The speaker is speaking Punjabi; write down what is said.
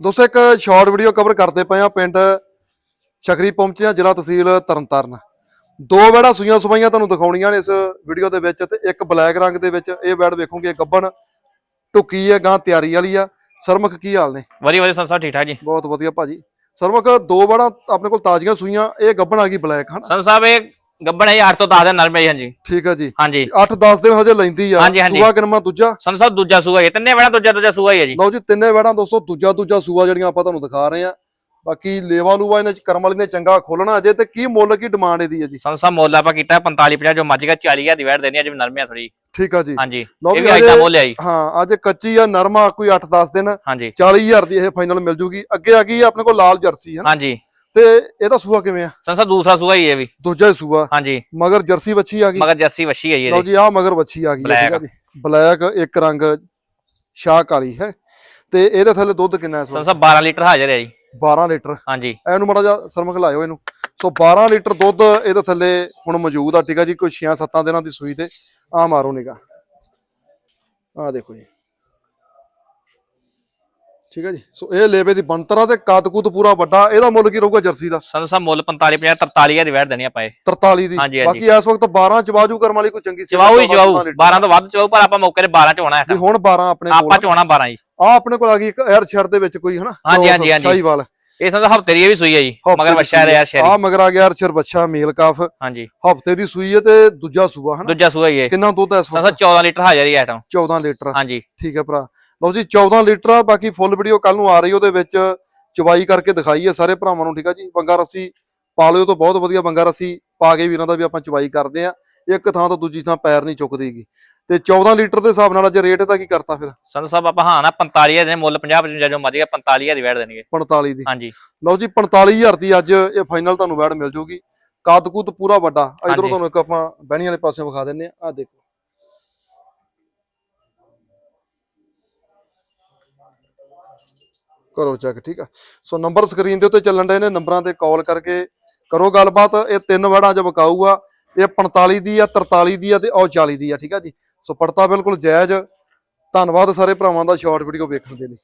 ਦੋਸਤੋ ਇੱਕ ਸ਼ਾਰਟ ਵੀਡੀਓ ਕਵਰ ਕਰਦੇ ਪਏ ਆ ਪਿੰਡ ਛਕਰੀ ਪਹੁੰਚੇ ਆ ਜ਼ਿਲ੍ਹਾ ਤਹਿਸੀਲ ਤਰਨਤਾਰਨ। ਦੋ ਵੜਾ ਸੂਈਆਂ ਸਵਾਈਆਂ ਤੁਹਾਨੂੰ ਦਿਖਾਉਣੀਆਂ ਨੇ ਇਸ ਵੀਡੀਓ ਦੇ ਵਿੱਚ ਤੇ ਇੱਕ ਬਲੈਕ ਰੰਗ ਦੇ ਵਿੱਚ ਇਹ ਵੈੜ ਵੇਖੋਗੇ ਗੱਬਣ ਟੁੱਕੀ ਹੈ ਗਾਂ ਤਿਆਰੀ ਵਾਲੀ ਆ। ਸਰਮਖ ਕੀ ਹਾਲ ਨੇ? ਵਧੀਆ ਵਧੀਆ ਸੰਸਾ ਠੀਕ ਠਾਕ ਜੀ। ਬਹੁਤ ਵਧੀਆ ਭਾਜੀ। ਸਰਮਖ ਦੋ ਵੜਾ ਆਪਣੇ ਕੋਲ ਤਾਜ਼ੀਆਂ ਸੂਈਆਂ ਇਹ ਗੱਬਣ ਆ ਗਈ ਬਲੈਕ ਹਨ? ਸੰਤ ਸਾਹਿਬ ਇਹ ਗੱਬੜ ਹੈ 8 ਤੋਂ 10 ਦਿਨ ਨਰਮੇ ਹਾਂਜੀ। ਠੀਕ ਆ ਜੀ। ਹਾਂਜੀ। 8-10 ਦਿਨ ਹਜੇ ਲੈਂਦੀ ਆ। ਹਾਂਜੀ, ਹਾਂਜੀ। ਸੂਆ ਕਿਨਮਾ ਦੂਜਾ? ਸੰਤ ਸਾਹਿਬ ਦੂਜਾ ਸੂਆ ਹੈ ਤਿੰਨੇ ਬੜਾ ਦੂਜਾ ਦੂਜਾ ਸੂਆ ਹੀ ਹੈ ਜੀ। ਲਓ ਜੀ ਤਿੰਨੇ ਵੜਾਂ ਦੋਸਤੋ ਦੂਜਾ ਦੂਜਾ ਸੂਆ ਜਿਹੜੀਆਂ ਆਪਾਂ ਤੁਹਾਨੂੰ ਦਿਖਾ ਰਹੇ ਆ। ਬਾਕੀ ਲੇਵਾ ਲੂਵਾ ਇਹਨਾਂ ਚ ਕਰਮ ਵਾਲੀ ਨੇ ਚੰਗਾ ਖੋਲਣਾ ਅਜੇ ਤੇ ਕੀ ਮੁੱਲ ਕੀ ਡਿਮਾਂਡ ਇਹਦੀ ਹੈ ਜੀ। ਸੰਤ ਸਾਹਿਬ ਮੁੱਲ ਆਪਾਂ ਕੀਤਾ 45 50 ਜੋ ਮੱਝ ਗਾ 40000 ਦੀ ਵੈਟ ਦੇਣੀ ਅੱਜ ਵੀ ਨਰਮੇ ਆ ਥੋੜੀ ਠੀਕ ਆ ਜੀ। ਹਾਂਜੀ। ਲਓ ਇਹ ਵੀ ਵੀ ਅੱਜ ਦਾ ਮੁੱਲ ਹੈ ਜੀ। ਹਾਂ ਅੱਜ ਕੱਚੀ ਆ ਨਰਮਾ ਕੋਈ 8-10 ਦਿਨ। ਹਾਂਜੀ। 40000 ਦੀ ਇਹ ਫਾਈਨਲ ਮਿਲ ਜੂਗੀ। ਅੱਗੇ ਆ ਗਈ ਆਪਣੇ ਕੋਲ ਲਾਲ ਜਰਸੀ ਹੈ ਨਾ। ਹਾਂਜੀ। ਤੇ ਇਹਦਾ ਸੂਆ ਕਿਵੇਂ ਆ? ਸਾਹਿਬ ਦੂਸਰਾ ਸੂਆ ਹੀ ਹੈ ਵੀ। ਦੂਜਾ ਹੀ ਸੂਆ ਹਾਂਜੀ। ਮਗਰ ਜਰਸੀ ਵੱਛੀ ਆ ਗਈ। ਮਗਰ ਜੱਸੀ ਵਸ਼ੀ ਹੈ ਜੀ ਲਓ ਜੀ ਆ ਮਗਰ ਵੱਛੀ ਆ ਗਈ ਹੈ, ਠੀਕ Black। ਜੀ। ਬਲੈਕ ਇੱਕ ਰੰਗ ਸ਼ਾਹ ਕਾਲੀ ਹੈ। ਤੇ ਇਹਦੇ ਥੱਲੇ ਦੁੱਧ ਕਿੰਨਾ ਹੈ ਸਾਹਿਬ 12 ਲੀਟਰ ਹਾਜ਼ਰ ਹੈ ਜੀ। 12 ਲੀਟਰ। ਹਾਂਜੀ। ਇਹਨੂੰ ਮਾੜਾ ਜਿਹਾ ਸਰਮਕ ਲਾਇਓ ਇਹਨੂੰ। ਸੋ 12 ਲੀਟਰ ਦੁੱਧ ਇਹਦੇ ਥੱਲੇ ਹੁਣ ਮੌਜੂਦ ਆ ਠੀਕ ਆ ਜੀ। ਕੋਈ 6-7 ਦਿਨਾਂ ਦੀ ਸੂਈ ਤੇ ਆ ਮਾਰੋ ਨਿਗਾ ਆ ਦੇਖੋ ਜੀ। ਠੀਕ ਆ ਜੀ। ਸੋ ਇਹ ਲੇਵੇ ਦੀ ਬੰਤਰਾ ਤੇ ਕਾਤਕੂਤ ਪੂਰਾ ਵੱਡਾ ਇਹਦਾ ਮੁੱਲ ਕੀ ਰਹੂਗਾ ਜਰਸੀ ਦਾ? ਸੰਤ ਸਾਹਿਬ ਮੁੱਲ 45 50 43000 ਦੀ ਵੈਟ ਦੇਣੀ ਆਪਾਂ ਇਹ। 43 ਦੀ। ਹਾਂਜੀ, ਹਾਂਜੀ। ਬਾਕੀ ਇਸ ਵਕਤ 12 ਚਵਾਜੂ ਕਰਮ ਵਾਲੀ ਕੋਈ ਚੰਗੀ ਸੀ ਚਵਾਉ ਹੀ ਚਵਾਉ 12 ਤੋਂ ਵੱਧ ਚਵਾਉ ਪਰ ਆਪਾਂ ਮੌਕੇ ਤੇ 12 ਚ ਹੋਣਾ ਵੀ ਹੈ ਹੁਣ 12 ਆਪਣੇ ਕੋਲ ਆਪਾਂ ਚੋਣਾ 12 ਜੀ। ਆ ਆਪਣੇ ਕੋਲ ਆ ਗਈ ਇੱਕ 에ਅਰ ਸ਼ਰ ਦੇ ਵਿੱਚ ਕੋਈ ਹਨਾ? ਹਾਂਜੀ, ਹਾਂਜੀ, ਹਾਂਜੀ। ਸ਼ਾਹੀਵਾਲ ਇਹ ਸੰਤ ਹਫ਼ਤੇ ਦੀ ਇਹ ਵੀ ਸੂਈ ਹੈ ਜੀ। ਮਗਰ ਵਸ਼ਾ ਰਿਆ ਸ਼ਹਿਰੀ ਆ ਮਗਰ ਆ ਗਿਆ ਅਰਸ਼ਰ ਬੱਚਾ ਮੇਲ ਕਾਫ। ਹਾਂਜੀ। ਹਫ਼ਤੇ ਦੀ ਸੂਈ ਹੈ ਤੇ ਦੂਜਾ ਸੂਆ ਹਨਾ? ਦੂਜਾ ਸੂਆ ਹੀ ਹੈ। ਕਿੰਨਾ ਦੁੱਧ ਹੈ ਇਸ ਸੰਤ ਵਕਤ? ਸਾਹਿਬ 14 ਲੀਟਰ ਹਾਜ਼ਰ ਹੀ ਆਟਮ 14 ਲੀਟਰ। ਹਾਂਜੀ। ਠੀਕ ਹੈ ਭਰਾ। ਲਓ ਜੀ 14 ਲੀਟਰ ਆ ਬਾਕੀ ਫੁੱਲ ਵੀਡੀਓ ਕੱਲ ਨੂੰ ਆ ਰਹੀ ਉਹਦੇ ਵਿੱਚ ਚਵਾਈ ਕਰਕੇ ਦਿਖਾਈ ਹੈ ਸਾਰੇ ਭਰਾਵਾਂ ਨੂੰ ਠੀਕ ਆ ਜੀ? ਬੰਗਾ ਰੱਸੀ ਪਾ ਲਿਓ ਤਾਂ ਬਹੁਤ ਵਧੀਆ ਬੰਗਾ ਰੱਸੀ ਪਾ ਕੇ ਵੀਰਾਂ ਦਾ ਵੀ ਆਪਾਂ ਚਵਾਈ ਕਰਦੇ ਆ। ਇੱਕ ਥਾਂ ਤੋਂ ਦੂਜੀ ਥਾਂ ਪੈਰ ਨਹੀਂ ਚੁੱਕਦੀਗੀ ਤੇ 14 ਲੀਟਰ ਦੇ ਹਿਸਾਬ ਨਾਲ ਅੱਜ ਰੇਟ ਦਾ ਕੀ ਕਰਤਾ ਫਿਰ? ਸੰਤ ਸਾਹਿਬ ਆਪਾਂ ਹਾਂ ਨਾ 45000 ਦੇ ਮੁੱਲ 50 55 ਜੋ ਮਰਜ਼ੀ 45000 ਦੀ ਵੈਟ ਦੇਣਗੇ। 45 ਦੀ। ਹਾਂਜੀ। ਲਓ ਜੀ 45000 ਦੀ ਅੱਜ ਇਹ ਫਾਈਨਲ ਤੁਹਾਨੂੰ ਵੈੜ ਮਿਲ ਜੂਗੀ। ਕਾਦਕੂਤ ਪੂਰਾ ਵੱਡਾ। ਇਧਰੋਂ। ਤੁਹਾਨੂੰ ਇੱਕ ਆਪਾਂ ਬਹਿਣੀ ਵਾਲੇ ਪਾਸੇ ਵਿਖਾ ਦਿੰਨੇ ਆ। ਆ ਦੇਖੋ। ਕਰੋ ਚੈੱਕ ਠੀਕ ਆ? ਸੋ ਨੰਬਰ ਸਕਰੀਨ ਦੇ ਉੱਤੇ ਚੱਲਣ ਰਹੇ ਨੇ ਨੰਬਰਾਂ ਤੇ ਕਾਲ ਕਰਕੇ ਕਰੋ ਗੱਲਬਾਤ। ਇਹ ਤਿੰਨ ਵੜਾਂ ਚ ਵਿਕਾਊ ਇਹ 45 ਦੀ ਆ 43 ਦੀ ਆ ਤੇ ਉਹ 40 ਦੀ ਆ, ਠੀਕ ਆ ਜੀ? ਸੋ ਪੜਤਾ ਬਿਲਕੁਲ ਜਾਇਜ਼। ਧੰਨਵਾਦ ਸਾਰੇ ਭਰਾਵਾਂ ਦਾ ਸ਼ਾਰਟ ਵੀਡੀਓ ਵੇਖਣ ਦੇ ਲਈ।